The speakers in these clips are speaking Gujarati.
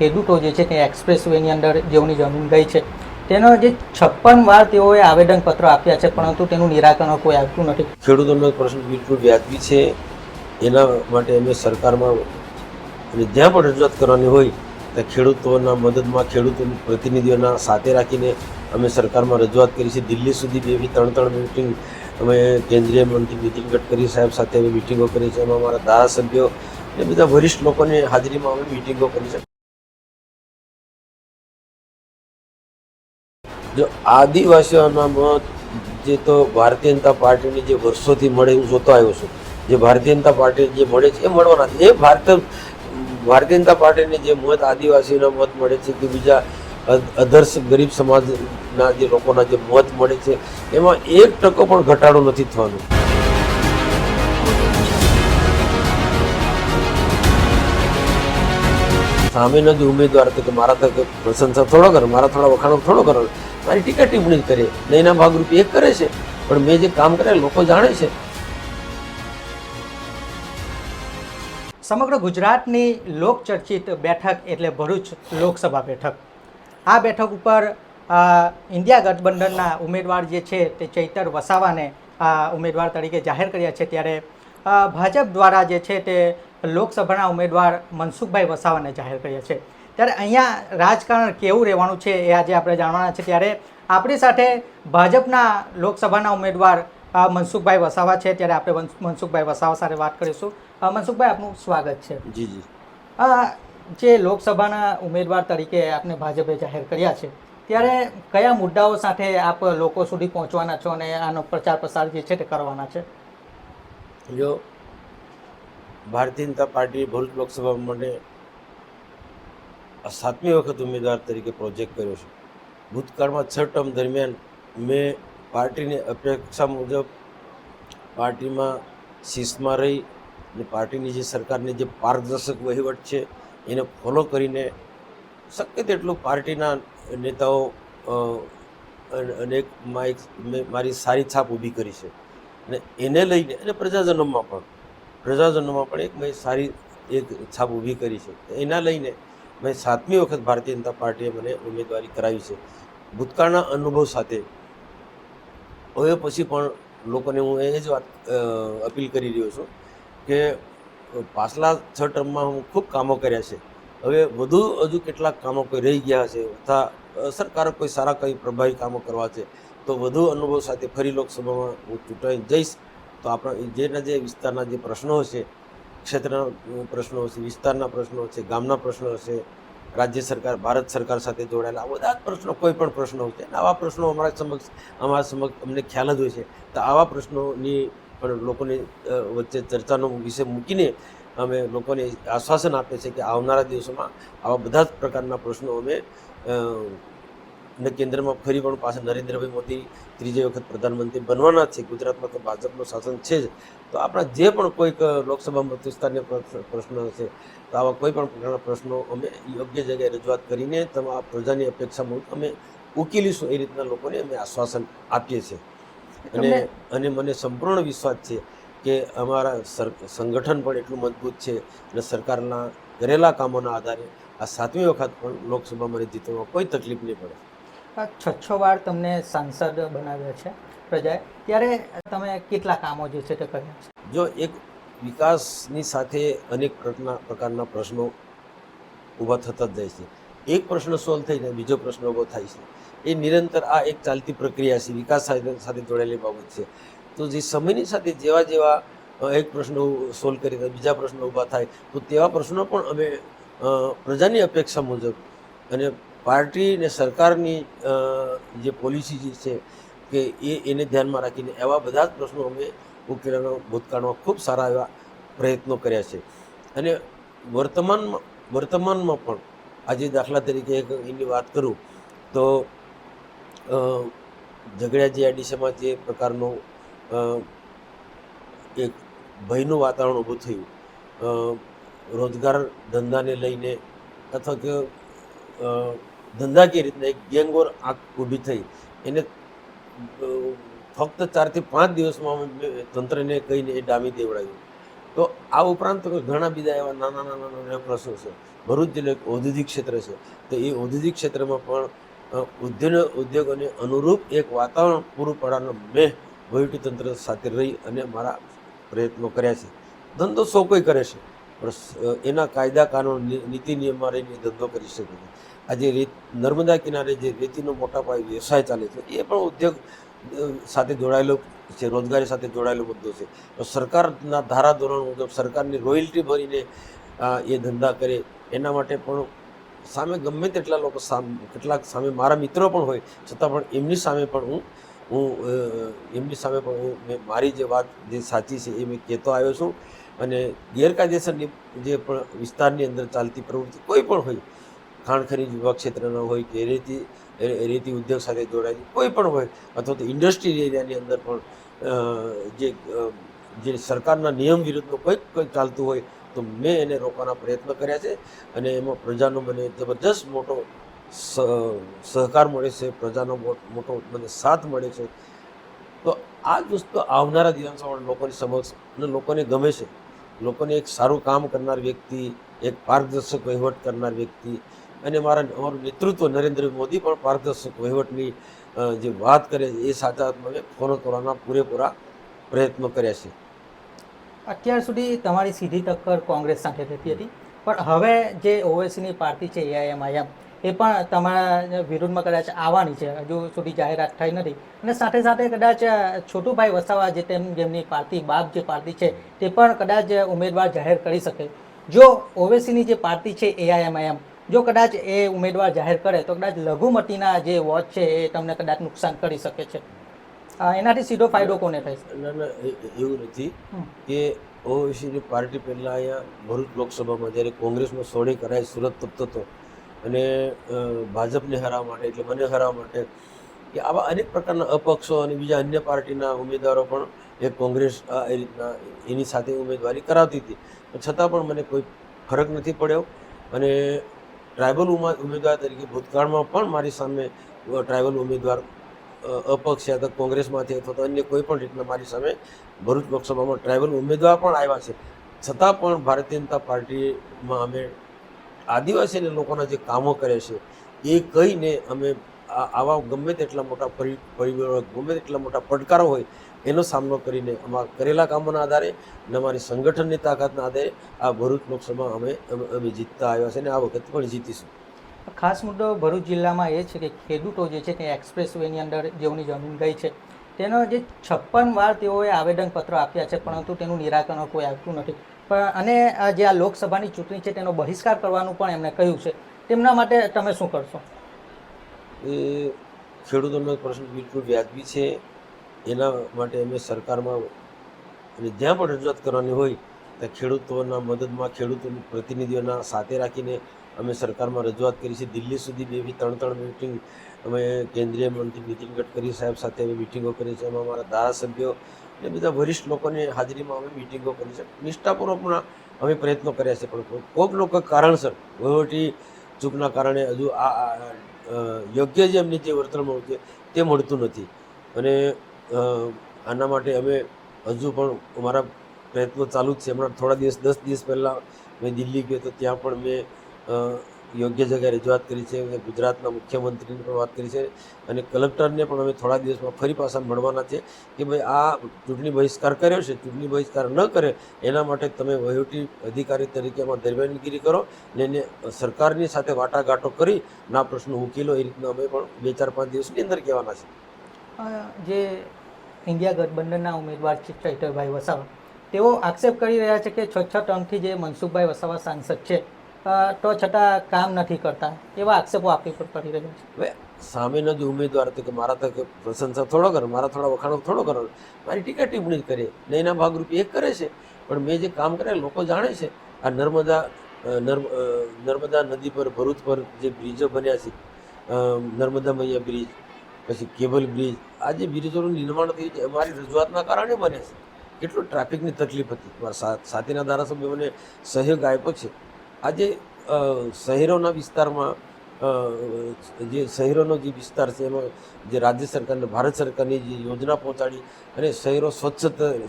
ખેડૂતો જે છે તે એક્સપ્રેસ વેની અંદર જેઓની જમીન ગઈ છે, તેનો જે છપ્પન વાર તેઓએ આવેદનપત્ર આપ્યા છે, પરંતુ તેનું નિરાકરણ કોઈ આવતું નથી. ખેડૂતોનો પ્રશ્ન બિલકુલ વ્યાજબી છે. એના માટે અમે સરકારમાં અને જ્યાં પણ રજૂઆત કરવાની હોય, ત્યાં ખેડૂતોના મદદમાં, ખેડૂતોની પ્રતિનિધિઓના સાથે રાખીને અમે સરકારમાં રજૂઆત કરી છે. દિલ્હી સુધી બે ત્રણ ત્રણ મિટિંગ અમે કેન્દ્રીય મંત્રી નીતિન ગડકરી સાહેબ સાથે અમે મિટિંગો કરી છે. એમાં અમારા ધારાસભ્યો એ બધા વરિષ્ઠ લોકોની હાજરીમાં અમે મિટિંગો કરી છે. જો આદિવાસીઓના મત જે તો ભારતીય જનતા પાર્ટીની જે વર્ષોથી મળે હું જોતો આવ્યો છું. જે ભારતીય જનતા પાર્ટી જે મળે છે એ મળવાના એ ભારત ભારતીય જનતા પાર્ટીને જે મત આદિવાસીના મત મળે છે કે બીજા અધર્સ ગરીબ સમાજના જે લોકોના જે મત મળે છે, એમાં એક ટકો પણ ઘટાડો નથી થવાનો. સામેનો જે ઉમેદવાર હતો કે મારા તો પ્રશંસા થોડો કરો, મારા થોડા વખાણો થોડો કરો. મારી ટીકા ટિપ્પણી કરે ને એના ભાગરૂપે એક કરે છે. પણ મેં જે કામ કરે લોકો જાણે છે. સમગ્ર ગુજરાતની લોકચર્ચિત બેઠક એટલે ભરૂચ લોકસભા બેઠક. આ બેઠક ઉપર ઇન્ડિયા ગઠબંધનના ઉમેદવાર જે છે તે ચૈતર વસાવાને ઉમેદવાર તરીકે જાહેર કર્યા છે ત્યારે ભાજપ દ્વારા જે છે તે લોકસભાના ઉમેદવાર મનસુખભાઈ વસાવાને જાહેર કર્યા છે. ત્યારે અહીંયા રાજકારણ કેવું રહેવાનું છે એ આજે આપણે જાણવાના છે. ત્યારે આપણી સાથે ભાજપના લોકસભાના ઉમેદવાર મનસુખભાઈ વસાવા છે. ત્યારે આપણે મનસુખભાઈ વસાવા સાથે વાત કરીશું. મનસુખભાઈ આપનું સ્વાગત છે. જી જી. જે લોકસભાના ઉમેદવાર તરીકે આપને ભાજપે જાહેર કર્યા છે ત્યારે કયા મુદ્દાઓ સાથે આપ લોકો સુધી પહોંચવાના છો અને આનો પ્રચાર પ્રસાર જે છે તે કરવાના છે? જો ભારતીય જનતા પાર્ટી ભરૂચ લોકસભા માટે આ સાતમી વખત ઉમેદવાર તરીકે પ્રોજેક્ટ કર્યો છે. ભૂતકાળમાં છ ટર્મ દરમિયાન મેં પાર્ટીની અપેક્ષા મુજબ પાર્ટીમાં શીશમાં રહી અને પાર્ટીની જે સરકારની જે પારદર્શક વહીવટ છે એને ફોલો કરીને શક્ય તેટલું પાર્ટીના નેતાઓ અનેક મારી સારી છાપ ઊભી કરી છે. અને એને લઈને અને પ્રજાજનોમાં પણ પ્રજાજનોમાં પણ એક મેં સારી એક છાપ ઊભી કરી છે. એના લઈને મેં સાતમી વખત ભારતીય જનતા પાર્ટીએ મને ઉમેદવારી કરાવી છે. ભૂતકાળના અનુભવ સાથે. હવે પછી પણ લોકોને હું એ જ વાત અપીલ કરી રહ્યો છું કે પાછલા છ ટર્મમાં હું ખૂબ કામો કર્યા છે. હવે વધુ હજુ કેટલાક કામો કોઈ રહી ગયા છે અથવા અસરકારક કોઈ સારા કંઈ પ્રભાવી કામો કરવા છે તો વધુ અનુભવ સાથે ફરી લોકસભામાં હું ચૂંટાઈ જઈશ. તો આપણા જેના જે વિસ્તારના જે પ્રશ્નો હશે ક્ષેત્રના પ્રશ્નો હશે વિસ્તારના પ્રશ્નો છે, ગામના પ્રશ્નો હશે રાજ્ય સરકાર, ભારત સરકાર સાથે જોડાયેલા બધા જ પ્રશ્નો કોઈ પણ પ્રશ્નો છે. આવા પ્રશ્નો અમારા સમક્ષ અમારા સમક્ષ અમને ખ્યાલ જ હોય છે. તો આવા પ્રશ્નોની પણ લોકોની વચ્ચે ચર્ચાનો વિષય મૂકીને અમે લોકોને આશ્વાસન આપે છે કે આવનારા દિવસોમાં આવા બધા જ પ્રકારના પ્રશ્નો અમે અને કેન્દ્રમાં ફરી પણ પાછા નરેન્દ્રભાઈ મોદી ત્રીજી વખત પ્રધાનમંત્રી બનવાના છે. ગુજરાતમાં તો ભાજપનું શાસન છે જ. તો આપણા જે પણ કોઈક લોકસભા મત પ્રશ્નો પ્ર- પ્રશ્ન હશે તો આવા કોઈ પણ પ્રકારના પ્રશ્નો અમે યોગ્ય જગ્યાએ રજૂઆત કરીને તમારા પ્રજાની અપેક્ષા મુજબ અમે ઉકેલીશું એ રીતના લોકોને અમે આશ્વાસન આપીએ છીએ. અને અને મને સંપૂર્ણ વિશ્વાસ છે કે અમારા સર- સંગઠન પણ એટલું મજબૂત છે અને સરકારના કરેલા કામોના આધારે આ સાતમી વખત પણ લોકસભામાં જીતવામાં કોઈ તકલીફ નહીં પડે. છ છ વાર તમને સાંસદ બનાવ્યા છે પ્રજાએ. ત્યારે તમે કેટલા કામો જે છે તે કર્યા છે? જો એક વિકાસની સાથે અનેક પ્રકારના પ્રશ્નો ઊભા થતા જ જાય છે. એક પ્રશ્ન સોલ્વ થઈને બીજો પ્રશ્ન ઊભો થાય છે. એ નિરંતર આ એક ચાલતી પ્રક્રિયા છે, વિકાસ સાથે જોડાયેલી બાબત છે. તો જે સમયની સાથે જેવા જેવા એક પ્રશ્ન સોલ્વ કરી બીજા પ્રશ્નો ઊભા થાય, તો તેવા પ્રશ્નો પણ અમે પ્રજાની અપેક્ષા મુજબ અને પાર્ટી અને સરકારની જે પોલિસી જે છે કે એ એને ધ્યાનમાં રાખીને એવા બધા જ પ્રશ્નો અમે ઉકેલવાનો ભૂતકાળમાં ખૂબ સારા એવા પ્રયત્નો કર્યા છે. અને વર્તમાનમાં વર્તમાનમાં પણ આજે દાખલા તરીકે એની વાત કરું તો અ, ઝઘડિયા જીઆઈડીસીમાં જે પ્રકારનું એક ભયનું વાતાવરણ ઊભું થયું. રોજગાર ધંધાને લઈને અથવા કે ધંધાકીય રીતના એક ગેંગોર આંખ ઊભી થઈ. એને ફક્ત ચારથી પાંચ દિવસમાં અમે તંત્રને કહીને એ ડામી દેવડાવ્યું તો આ ઉપરાંત ઘણા બીજા એવા નાના નાના નાના પ્રશ્નો છે. ભરૂચ જિલ્લો એક ઔદ્યોગિક ક્ષેત્ર છે. તો એ ઔદ્યોગિક ક્ષેત્રમાં પણ ઉદ્યોગ, ઉદ્યોગોને અનુરૂપ એક વાતાવરણ પૂરું પાડવાનો મેં વહીવટીતંત્ર સાથે રહી અને મારા પ્રયત્નો કર્યા છે. ધંધો સૌ કોઈ કરે છે. પણ એના કાયદા, કાનૂન, નીતિ નિયમમાં રહીને ધંધો કરી શકે છે. આજે રેત, નર્મદા કિનારે જે રેતીનો મોટા પાયે વ્યવસાય ચાલે છે, એ પણ ઉદ્યોગ સાથે જોડાયેલો છે, રોજગારી સાથે જોડાયેલો મુદ્દો છે. તો સરકારના ધારાધોરણ મુજબ સરકારની રોયલ્ટી ભરીને એ ધંધા કરે, એના માટે પણ સામે ગમે તેટલા લોકો સામે, કેટલાક સામે મારા મિત્રો પણ હોય, છતાં પણ એમની સામે પણ હું હું એમની સામે પણ હું, મેં મારી જે વાત જે સાચી છે એ મેં કહેતો આવ્યો છું. અને ગેરકાયદેસરની જે પણ વિસ્તારની અંદર ચાલતી પ્રવૃત્તિ કોઈ પણ હોય ખાણ ખનીજ વિભાગ ક્ષેત્રના હોય કે રેતી રેતી ઉદ્યોગ સાથે જોડાયેલી કોઈ પણ હોય, અથવા તો ઇન્ડસ્ટ્રી એરિયાની અંદર પણ જે જે સરકારના નિયમ વિરુદ્ધનું કંઈક કંઈક ચાલતું હોય, તો મેં એને રોકવાના પ્રયત્ન કર્યા છે. અને એમાં પ્રજાનો મને જબરજસ્ત મોટો સહકાર મળે છે, પ્રજાનો મોટો મને સાથ મળે છે. તો આ જ વસ્તુ આવનારા દિવસોમાં લોકોની સમક્ષ, અને લોકોને ગમે છે. લોકોને એક સારું કામ કરનાર વ્યક્તિ, એક પારદર્શક વહીવટ કરનાર વ્યક્તિ અને મારા અમારું નેતૃત્વ નરેન્દ્ર મોદી પણ પારદર્શક વહીવટની જે વાત કરે એ સાચા અર્થમાં ફોલો કરવાના પૂરેપૂરા પ્રયત્નો કર્યા છે. અત્યાર સુધી તમારી સીધી ટક્કર કોંગ્રેસ સાથે થતી હતી. પણ હવે જે ઓવેસીની પાર્ટી છે એઆઈએમઆઈએમ એ પણ તમારા વિરુદ્ધમાં કદાચ આવવાની છે. હજુ સુધી જાહેરાત થઈ નથી. અને સાથે સાથે કદાચ છોટુભાઈ વસાવા જે તેમ, જેમની પાર્ટી, બાપ જે પાર્ટી છે, તે પણ કદાચ ઉમેદવાર જાહેર કરી શકે. જો ઓવેસીની જે પાર્ટી છે એઆઈએમઆઈએમ જો કદાચ એ ઉમેદવાર જાહેર કરે તો કદાચ લઘુમતીના જે વોટ છે એ તમને કદાચ નુકસાન કરી શકે છે. એનાથી સીધો ફાયદો કોને થાય? ના ના એવું નથી કે ઓવેસીની પાર્ટી પહેલાં અહીંયા ભરૂચ લોકસભામાં જ્યારે કોંગ્રેસમાં સોળી કરાય સુરત તપતો હતો અને ભાજપને હરાવવા માટે એટલે મને હરાવવા માટે કે આવા અનેક પ્રકારના અપક્ષો અને બીજા અન્ય પાર્ટીના ઉમેદવારો પણ એ કોંગ્રેસ એ રીતના એની સાથે ઉમેદવારી કરાવતી હતી. છતાં પણ મને કોઈ ફરક નથી પડ્યો અને ટ્રાઇબલ ઉમેદવાર તરીકે ભૂતકાળમાં પણ મારી સામે ટ્રાઇબલ ઉમેદવાર અપક્ષ તો કોંગ્રેસમાંથી અથવા તો અન્ય કોઈ પણ રીતના મારી સામે ભરૂચ લોકસભામાં ટ્રાઇબલ ઉમેદવાર પણ આવ્યા છે. છતાં પણ ભારતીય જનતા પાર્ટીમાં અમે આદિવાસીને લોકોના જે કામો કરે છે, એ કહીને અમે આવા ગમે તેટલા મોટા પરિ, પરિબળો, ગમે તેટલા મોટા પડકારો હોય એનો સામનો કરીને અમારા કરેલા કામોના આધારે અને અમારી સંગઠનની તાકાતના આધારે આ ભરૂચ લોકસભા અમે અમે જીતતા આવ્યા છે અને આ વખત પણ જીતીશું. ખાસ મુદ્દો ભરૂચ જિલ્લામાં એ છે કે ખેડૂતો જે છે તે એક્સપ્રેસ વેની અંદર જેઓની જમીન ગઈ છે તેનો જે છપ્પન વાર તેઓએ આવેદનપત્ર આપ્યા છે પરંતુ તેનું નિરાકરણ કોઈ આવતું નથી. પણ અને આ જે આ લોકસભાની ચૂંટણી છે તેનો બહિષ્કાર કરવાનું પણ એમણે કહ્યું છે. તેમના માટે તમે શું કરશો? એ ખેડૂતોનો પ્રશ્ન બિલકુલ વ્યાજબી છે. એના માટે અમે સરકારમાં અને જ્યાં પણ રજૂઆત કરવાની હોય, ત્યાં ખેડૂતોના મદદમાં, ખેડૂતોની પ્રતિનિધિઓના સાથે રાખીને અમે સરકારમાં રજૂઆત કરી છે. દિલ્હી સુધી બેથી ત્રણ ત્રણ મિટિંગ અમે કેન્દ્રીય મંત્રી નીતિન ગડકરી સાહેબ સાથે અમે મિટિંગો કરી છે. એમાં અમારા ધારાસભ્યો અને બધા વરિષ્ઠ લોકોની હાજરીમાં અમે મિટિંગો કરી છે. નિષ્ઠાપૂર્વકના અમે પ્રયત્નો કર્યા છે, પણ કોઈક લોકો કારણસર, વહીવટી ચૂકના કારણે હજુ આ યોગ્ય જે એમની જે વર્તન મળતું તે મળતું નથી. અને આના માટે અમે હજુ પણ અમારા પ્રયત્નો ચાલુ જ છે. હમણાં થોડા દિવસ, દસ દિવસ પહેલાં મેં દિલ્હી ગયો તો ત્યાં પણ મેં યોગ્ય જગ્યાએ રજૂઆત કરી છે અને ગુજરાતના મુખ્યમંત્રીને પણ વાત કરી છે અને કલેક્ટરને પણ અમે થોડા દિવસમાં ફરી પાછા મળવાના છે કે ભાઈ આ ચૂંટણી બહિષ્કાર કર્યો છે, ચૂંટણી બહિષ્કાર ન કરે એના માટે તમે વહીવટી અધિકારી તરીકે આમાં દરમિયાનગીરી કરો ને એને સરકારની સાથે વાટાઘાટો કરી ના પ્રશ્નો ઉકેલો એ રીતના અમે પણ બે ચાર પાંચ દિવસની અંદર કહેવાના છે. જે ઇન્ડિયા ગઠબંધનના ઉમેદવાર છે ચૈતરભાઈ વસાવા. તેઓ આક્ષેપ કરી રહ્યા છે કે છ છ ટર્મથી જે મનસુખભાઈ વસાવા સાંસદ છે તો છતાં કામ નથી કરતા, એવા આક્ષેપો આપણી પર કરી રહ્યા છે. સામેનો જે ઉમેદવાર હતો કે મારા તો પ્રશંસા થોડો કરો, મારા થોડા વખાણો થોડો કરો, મારી ટીકા ટિપ્પણી જ કરે ને એના ભાગરૂપે એક કરે છે, પણ મેં જે કામ કર્યા લોકો જાણે છે, આ નર્મદા નર્મ નર્મદા નદી પર, ભરૂચ પર જે બ્રિજો બન્યા છે નર્મદા મૈયા બ્રિજ પછી કેબલ બ્રિજ આ જે બ્રિજોનું નિર્માણ થયું છે. અમારી રજૂઆતના કારણે બને છે. કેટલું ટ્રાફિકની તકલીફ હતી. સાથીના ધારાસભ્યો ધારાસભ્યોને સહયોગ આપ્યો છે. આજે શહેરોના વિસ્તારમાં જે શહેરોનો જે વિસ્તાર છે, એમાં જે રાજ્ય સરકારને, ભારત સરકારની જે યોજના પહોંચાડી અને શહેરો સ્વચ્છ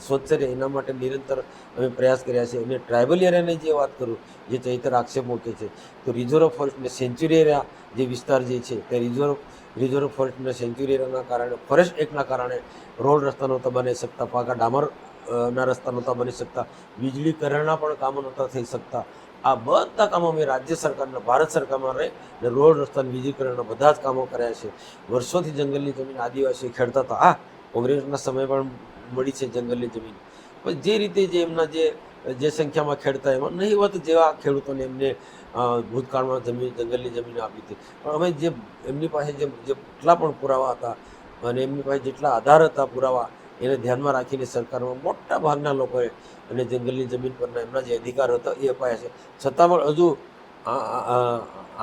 સ્વચ્છ રહે એના માટે નિરંતર અમે પ્રયાસ કર્યા છે. અને ટ્રાઇબલ એરિયાની જે વાત કરું, જે ચૈતર આક્ષેપ મૂકે છે, તો રિઝર્વ ફોરેસ્ટ અને સેન્ચુરી એરિયા જે વિસ્તાર જે છે, તે રિઝર્વ રિઝર્વ ફોરેસ્ટના સેન્ચ્યુરીના કારણે, ફોરેસ્ટ એક્ટના કારણે રોડ રસ્તા નહોતા બની શકતા, પાકા ડામર ના રસ્તા નહોતા બની શકતા વીજળીકરણના પણ કામો નહોતા થઈ શકતા. આ બધા કામો અમે રાજ્ય સરકારના, ભારત સરકારમાં રહી અને રોડ રસ્તા વીજળીકરણના બધા જ કામો કર્યા છે. વર્ષોથી જંગલની જમીન આદિવાસીઓ ખેડતા હતા. હા, કોંગ્રેસના સમય પણ મળી છે જંગલની જમીન. પણ જે રીતે જે એમના જે જે સંખ્યામાં ખેડતા એમાં નહીવત જેવા ખેડૂતોને એમને ભૂતકાળમાં જમીન, જંગલની જમીન આપી હતી. પણ અમે જે, એમની પાસે જે જેટલા પણ પુરાવા હતા અને એમની પાસે જેટલા આધાર હતા પુરાવા, એને ધ્યાનમાં રાખીને સરકારમાં મોટા ભાગના લોકોએ અને જંગલની જમીન પરના એમના જે અધિકાર હતા એ અપાયા છે. છતાં પણ હજુ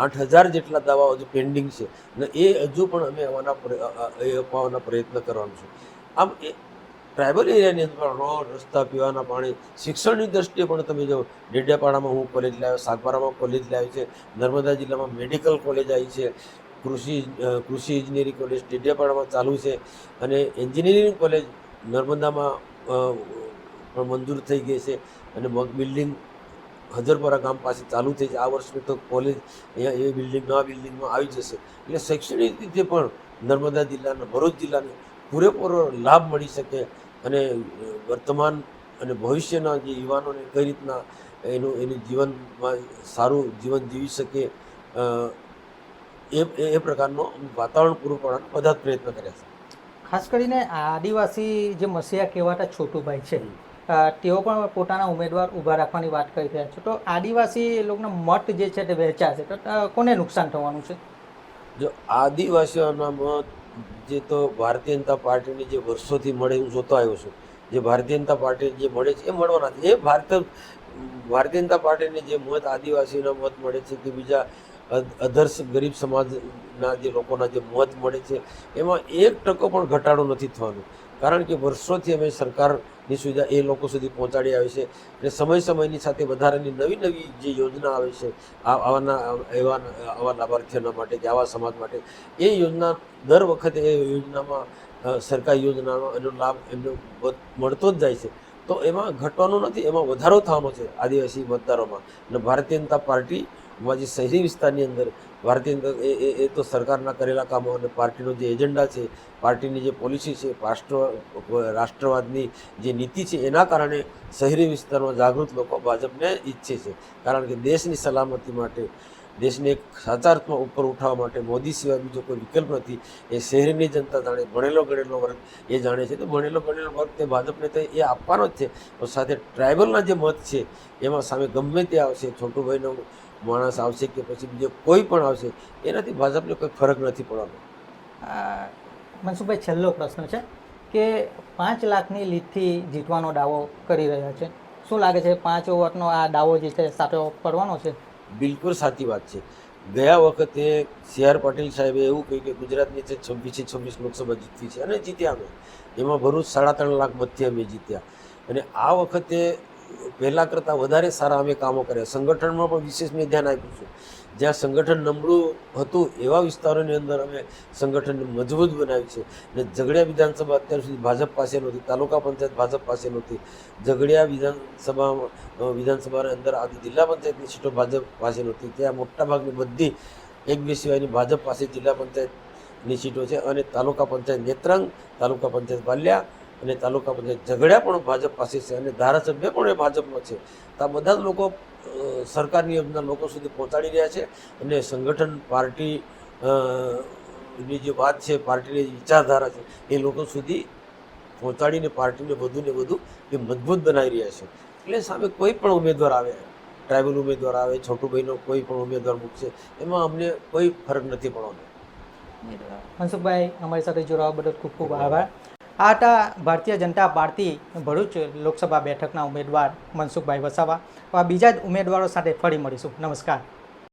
આઠ હજાર જેટલા દાવાઓ હજુ પેન્ડિંગ છે અને એ હજુ પણ અમે આવવાના એ અપાવવાના પ્રયત્ન કરવાનું છે. આમ એ ટ્રાઇબલ એરિયાની અંદર રોડ, રસ્તા, પીવાના પાણી, શિક્ષણની દ્રષ્ટિએ પણ તમે જો ડેડિયાપાડામાં હું કોલેજ લાવ્યો સાગબારામાં કોલેજ લાવી છે, નર્મદા જિલ્લામાં મેડિકલ કોલેજ આવી છે, કૃષિ કૃષિ ઇજનેરી કોલેજ ડેડિયાપાડામાં ચાલુ છે અને એન્જિનિયરિંગ કોલેજ નર્મદામાં પણ મંજૂર થઈ ગઈ છે અને બિલ્ડિંગ હજરપરા ગામ પાસે ચાલુ થઈ છે. આ વર્ષની તો કોલેજ અહીંયા એ બિલ્ડિંગ નવા બિલ્ડિંગમાં આવી જશે. એટલે શૈક્ષણિક રીતે પણ નર્મદા જિલ્લાના ભરૂચ જિલ્લાને પૂરેપૂરો લાભ મળી શકે અને વર્તમાન અને ભવિષ્યના જે યુવાનોને કઈ રીતના એનું એનું જીવનમાં સારું જીવન જીવી શકે એ એ- એ પ્રકારનું વાતાવરણ પૂરું પાડવાનો બધા જ પ્રયત્ન કર્યા છે. ખાસ કરીને આદિવાસી જે મસીહા કહેવાતા છોટુભાઈ છે તેઓ પણ પોતાના ઉમેદવાર ઊભા રાખવાની વાત કરી રહ્યા છે. તો આદિવાસી લોકોના મત જે છે તે વહેંચાશે તો કોને નુકસાન થવાનું છે? જો આદિવાસીઓના મત જે તો ભારતીય જનતા પાર્ટીની જે વર્ષોથી મળે હું જોતો આવ્યો છું, જે ભારતીય જનતા પાર્ટી જે મળે છે એ મળવાના એ ભારત, ભારતીય જનતા પાર્ટીને જે મત આદિવાસીના મત મળે છે કે બીજા અધર્સ ગરીબ સમાજના જે લોકોના જે મત મળે છે, એમાં એક ટકો પણ ઘટાડો નથી થવાનો. કારણ કે વર્ષોથી અમે સરકારની સુવિધા એ લોકો સુધી પહોંચાડી આવી છે. અને સમય સમયની સાથે વધારાની નવી નવી જે યોજના આવે છે આવાના, એવા, આવા લાભાર્થીઓના માટે કે આવા સમાજ માટે, એ યોજના દર વખતે એ યોજનામાં સરકારી યોજનાનો એનો લાભ એમને મળતો જ જાય છે. તો એમાં ઘટવાનો નથી, એમાં વધારો થવાનો છે આદિવાસી મતદારોમાં. અને ભારતીય જનતા પાર્ટીમાં જે શહેરી વિસ્તારની અંદર ભારતીય જનતા એ એ તો સરકારના કરેલા કામો અને પાર્ટીનો જે એજન્ડા છે, પાર્ટીની જે પોલિસી છે, રાષ્ટ્ર, રાષ્ટ્રવાદની જે નીતિ છે, એના કારણે શહેરી વિસ્તારમાં જાગૃત લોકો ભાજપને ઈચ્છે છે. કારણ કે દેશની સલામતી માટે, દેશને એક સાચા અર્થમાં ઉપર ઉઠાવવા માટે મોદી સિવાય બીજો કોઈ વિકલ્પ નથી. એ શહેરની જનતા જાણે ભણેલો ગણેલો વર્ગ, એ જાણે છે. તો ભણેલો ગણેલો વર્ગ તે ભાજપને તો એ આપવાનો જ છે. પણ સાથે ટ્રાઇબલના જે મત છે, એમાં સામે ગમે તે આવશે. છોટુભાઈનો માણસ આવશે કે પછી બીજો કોઈ પણ આવશે એનાથી ભાજપને કોઈ ફરક નથી પડવાનો. મનસુખભાઈ છેલ્લો પ્રશ્ન છે કે પાંચ લાખની લીડથી જીતવાનો દાવો કરી રહ્યા છે. શું લાગે છે પાંચ ઓવરનો આ દાવો જે છે સાચો કરવાનો છે? બિલકુલ સાચી વાત છે. ગયા વખતે સી આર પાટીલ સાહેબે એવું કહ્યું કે ગુજરાતની છે છવ્વીસે છવ્વીસ લોકસભા જીતવી છે અને જીત્યા અમે. એમાં ભરૂચ સાડા ત્રણ લાખ મતથી અમે જીત્યા. અને આ વખતે પહેલાં કરતાં વધારે સારા અમે કામો કર્યા. સંગઠનમાં પણ વિશેષ મેં ધ્યાન આપ્યું છે. જ્યાં સંગઠન નબળું હતું એવા વિસ્તારોની અંદર અમે સંગઠનને મજબૂત બનાવ્યું છે. અને ઝઘડિયા વિધાનસભા અત્યાર સુધી ભાજપ પાસે નહોતી, તાલુકા પંચાયત ભાજપ પાસે નહોતી. ઝઘડિયા વિધાનસભા, વિધાનસભાની અંદર આવતી જિલ્લા પંચાયતની સીટો ભાજપ પાસે નહોતી. ત્યાં મોટાભાગની બધી એક બે સિવાયની ભાજપ પાસે જિલ્લા પંચાયતની સીટો છે અને તાલુકા પંચાયત નેત્રંગ, તાલુકા પંચાયત બાલ્યા અને તાલુકા પંચાયત ઝઘડ્યા પણ ભાજપ પાસે છે અને ધારાસભ્ય પણ એ ભાજપનો છે. તો આ બધા જ લોકો સરકારની યોજના લોકો સુધી પહોંચાડી રહ્યા છે અને સંગઠન, પાર્ટી ની જે વાત છે, પાર્ટીની જે વિચારધારા છે, એ લોકો સુધી પહોંચાડીને પાર્ટીને વધુ ને વધુ એ મજબૂત બનાવી રહ્યા છે. એટલે સામે કોઈ પણ ઉમેદવાર આવે, ટ્રાઇબલ ઉમેદવાર આવે, છોટુભાઈનો કોઈ પણ ઉમેદવાર મૂકશે, એમાં અમને કોઈ ફરક નથી પડવાનો. મનસુખભાઈ, અમારી સાથે જોડાવા બદલ ખૂબ ખૂબ આભાર. આ હતા ભારતીય જનતા પાર્ટી ભરૂચ લોકસભા બેઠકના ઉમેદવાર મનસુખભાઈ વસાવા. આ બીજા જ ઉમેદવારો સાથે ફરી મળીશું. નમસ્કાર.